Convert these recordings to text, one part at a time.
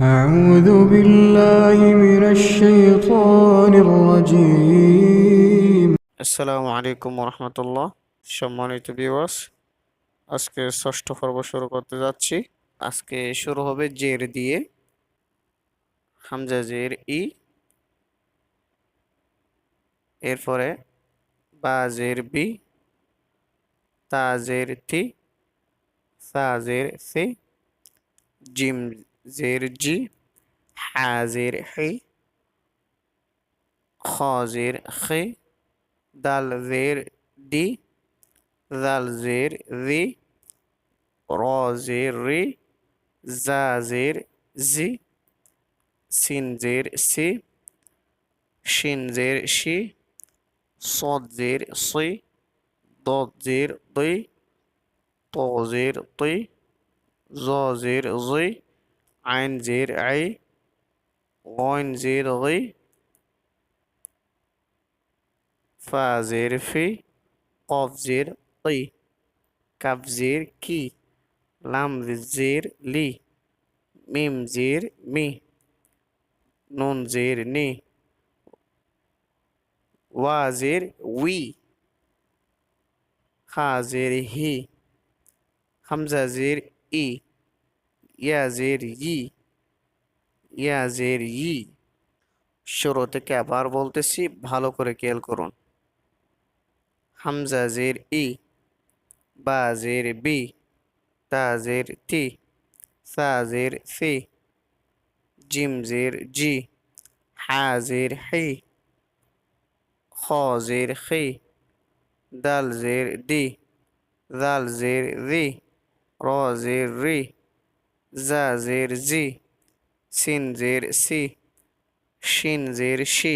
أعوذ بالله من الشيطان الرجيم আসসালামু আলাইকুম রহমতুল্লাহ সম্মানিত ভিউয়ার্স আজকে ষষ্ঠ পর্ব শুরু করতে যাচ্ছি আজকে শুরু হবে জের দিয়ে হামজা জের ই এরপরে বা জের বি তা জের তি সা জের সি জিম জের জি হাজের হে খজের খে দাল জের দি জাল জের রি র জের রি জা জের জি সিন জের সি শিন জের শি সদ জের সি দদ জের দই ত জের তৈ জ জের জই আইন জের আই গইন জের গই ফা জের ফি কফ জের কি কাফ জের কি লাম জের লি মিম জের ইয়া জের ই ইয়া জের ই শুরু থেকে আবার বলতেছি ভালো করে খেয়াল করুন হামজা জের ই বা জের বি তা জের তি সা জের সি জিম জের জি হা জের হি খ জের খি দাল জের দি জাল জের রি র জের রি জা জের জি সিন জের সি শিন জের শি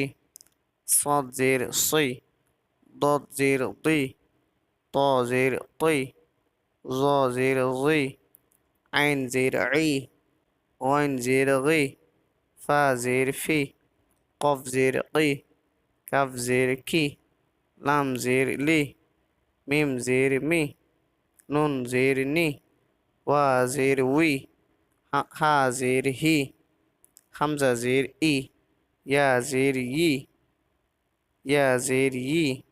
সদ জের সই দদ জের দুই ত জের তৈ জ জের গই আইন জের ই ওয়াইন জের গি ফা জের ফি কফ জের কি কাফ জের কি লাম জের লি মিম জের মি নুন জের নি ওয়া জের উই हा ज़ेर ही हमज़ा ज़ेर ई या ज़ेर ई या ज़ेर यी